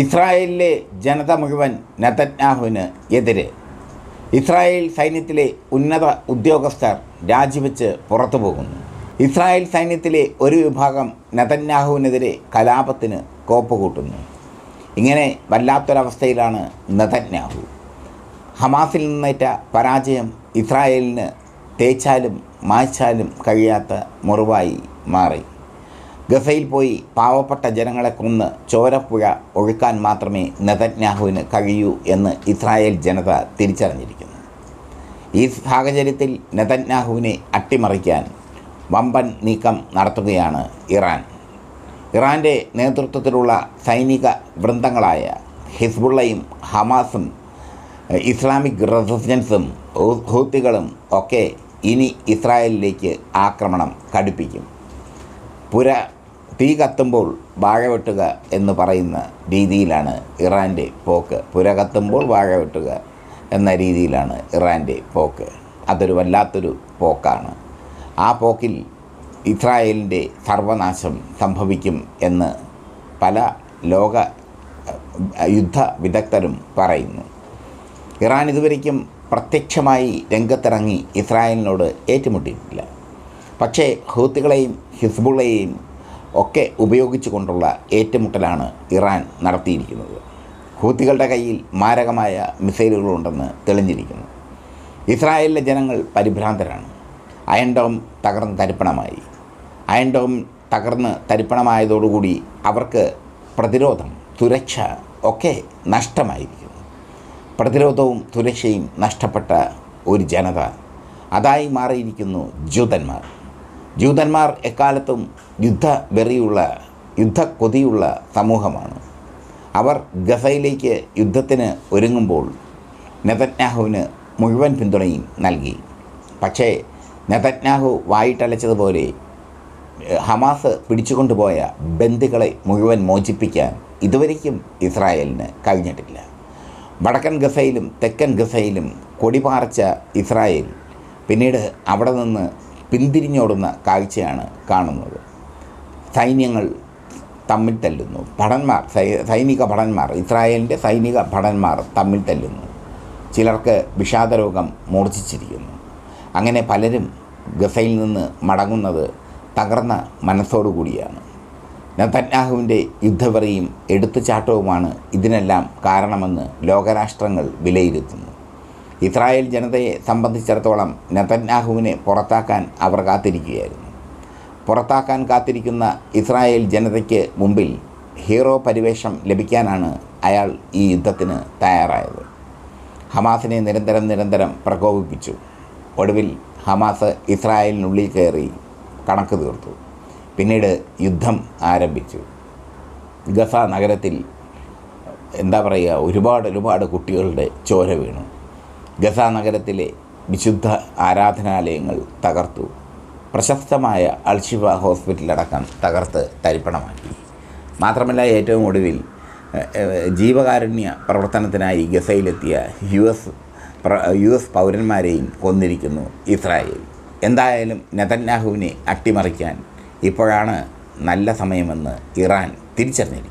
ഇസ്രായേലിലെ ജനത മുഴുവൻ നെതന്യാഹുവിന് എതിരെ. ഇസ്രായേൽ സൈന്യത്തിലെ ഉന്നത ഉദ്യോഗസ്ഥർ രാജിവെച്ച് പുറത്തു പോകുന്നു. ഇസ്രായേൽ സൈന്യത്തിലെ ഒരു വിഭാഗം നെതന്യാഹുവിനെതിരെ കലാപത്തിന് കോപ്പ് കൂട്ടുന്നു. ഇങ്ങനെ വല്ലാത്തൊരവസ്ഥയിലാണ് നെതന്യാഹു. ഹമാസിൽ നിന്നേറ്റ പരാജയം ഇസ്രായേലിന് തേച്ചാലും മായ്ച്ചാലും കഴിയാത്ത മുറിവായി മാറി. ഗസയിൽ പോയി പാവപ്പെട്ട ജനങ്ങളെ കൊന്ന് ചോരപ്പുഴ ഒഴുക്കാൻ മാത്രമേ നെതന്യാഹുവിന് കഴിയൂ എന്ന് ഇസ്രായേൽ ജനത തിരിച്ചറിഞ്ഞിരിക്കുന്നു. ഈ സാഹചര്യത്തിൽ നെതന്യാഹുവിനെ അട്ടിമറിക്കാൻ വമ്പൻ നീക്കം നടത്തുകയാണ് ഇറാൻ. ഇറാന്റെ നേതൃത്വത്തിലുള്ള സൈനിക വൃന്ദങ്ങളായ ഹിസ്ബുള്ളയും ഹമാസും ഇസ്ലാമിക് റെസിസ്റ്റൻസും ഹൂത്തികളും ഒക്കെ ഇനി ഇസ്രായേലിലേക്ക് ആക്രമണം കടുപ്പിക്കും. പുര തീ കത്തുമ്പോൾ വാഴ വെട്ടുക എന്ന് പറയുന്ന രീതിയിലാണ് ഇറാന്റെ പോക്ക്. പുര കത്തുമ്പോൾ വാഴ വെട്ടുക എന്ന രീതിയിലാണ് ഇറാന്റെ പോക്ക്. അതൊരു വല്ലാത്തൊരു പോക്കാണ്. ആ പോക്കിൽ ഇസ്രായേലിന്റെ സർവനാശം സംഭവിക്കും എന്ന് പല ലോക യുദ്ധ വിദഗ്ധരും പറയുന്നു. ഇറാൻ ഇതുവരയ്ക്കും പ്രത്യക്ഷമായി രംഗത്തിറങ്ങി ഇസ്രായേലിനോട് ഏറ്റുമുട്ടിയിട്ടില്ല. പക്ഷേ ഹൂത്തുകളെയും ഹിസ്ബുള്ളയെയും ഒക്കെ ഉപയോഗിച്ചുകൊണ്ടുള്ള ഏറ്റുമുട്ടലാണ് ഇറാൻ നടത്തിയിരിക്കുന്നത്. ഹൂത്തികളുടെ കയ്യിൽ മാരകമായ മിസൈലുകളുണ്ടെന്ന് തെളിഞ്ഞിരിക്കുന്നു. ഇസ്രായേലിലെ ജനങ്ങൾ പരിഭ്രാന്തരാണ്. അയൻഡോം തകർന്ന് തരിപ്പണമായി. അയൻഡോം തകർന്ന് തരിപ്പണമായതോടുകൂടി അവർക്ക് പ്രതിരോധം സുരക്ഷ ഒക്കെ നഷ്ടമായിരിക്കുന്നു. പ്രതിരോധവും സുരക്ഷയും നഷ്ടപ്പെട്ട ഒരു ജനത. അതായി മാറിയിരിക്കുന്നു ജൂതന്മാർ. ജൂതന്മാർ എക്കാലത്തും യുദ്ധ വെറിയുള്ള യുദ്ധക്കൊതിയുള്ള സമൂഹമാണ്. അവർ ഗസയിലേക്ക് യുദ്ധത്തിന് ഒരുങ്ങുമ്പോൾ നെതന്യാഹുവിന് മുഴുവൻ പിന്തുണയും നൽകി. പക്ഷേ നെതന്യാഹു വായിട്ടലച്ചതുപോലെ ഹമാസ് പിടിച്ചുകൊണ്ടുപോയ ബന്ദികളെ മുഴുവൻ മോചിപ്പിക്കാൻ ഇതുവരയ്ക്കും ഇസ്രായേലിന് കഴിഞ്ഞിട്ടില്ല. വടക്കൻ ഗസയിലും തെക്കൻ ഗസയിലും കൊടിപാറച്ച ഇസ്രായേൽ പിന്നീട് അവിടെ നിന്ന് പിന്തിരിഞ്ഞോടുന്ന കാഴ്ചയാണ് കാണുന്നത്. സൈന്യങ്ങൾ തമ്മിൽ തല്ലുന്നു. ഭടന്മാർ സൈനിക ഭടന്മാർ ഇസ്രായേലിന്റെ സൈനിക ഭടന്മാർ തമ്മിൽ തല്ലുന്നു. ചിലർക്ക് വിഷാദരോഗം മൂർച്ഛിച്ചിരിക്കുന്നു. അങ്ങനെ പലരും ഗസയിൽ നിന്ന് മടങ്ങുന്നത് തകർന്ന മനസ്സോടുകൂടിയാണ് നെതന്യാഹുവിന്റെ യുദ്ധവറിയും എടുത്തുചാട്ടവുമാണ് ഇതിനെല്ലാം കാരണമെന്ന് ലോകരാഷ്ട്രങ്ങൾ വിലയിരുത്തുന്നു. ഇസ്രായേൽ ജനതയെ സംബന്ധിച്ചിടത്തോളം നെതന്യാഹുവിനെ പുറത്താക്കാൻ അവർ കാത്തിരിക്കുകയായിരുന്നു. പുറത്താക്കാൻ കാത്തിരിക്കുന്ന ഇസ്രായേൽ ജനതയ്ക്ക് മുമ്പിൽ ഹീറോ പരിവേഷം ലഭിക്കാനാണ് അയാൾ ഈ യുദ്ധത്തിന് തയ്യാറായത്. ഹമാസിനെ നിരന്തരം നിരന്തരം പ്രകോപിപ്പിച്ചു. ഒടുവിൽ ഹമാസ് ഇസ്രായേലിനുള്ളിൽ കയറി കണക്ക് തീർത്തു. പിന്നീട് യുദ്ധം ആരംഭിച്ചു. ഗസ നഗരത്തിൽ എന്താ പറയുക ഒരുപാട് ഒരുപാട് കുട്ടികളുടെ ചോര വീണു. ഗസ നഗരത്തിലെ വിശുദ്ധ ആരാധനാലയങ്ങൾ തകർത്തു. പ്രശസ്തമായ അൾഷിഫ ഹോസ്പിറ്റലടക്കം തകർത്ത് തരിപ്പണമാക്കി. മാത്രമല്ല ഏറ്റവും ഒടുവിൽ ജീവകാരുണ്യ പ്രവർത്തനത്തിനായി ഗസയിലെത്തിയ യു എസ് യു എസ് പൗരന്മാരെയും കൊന്നിരിക്കുന്നു ഇസ്രായേൽ. എന്തായാലും നെതന്യാഹുവിനെ അട്ടിമറിക്കാൻ ഇപ്പോഴാണ് നല്ല സമയമെന്ന് ഇറാൻ തിരിച്ചറിഞ്ഞിരിക്കുന്നു.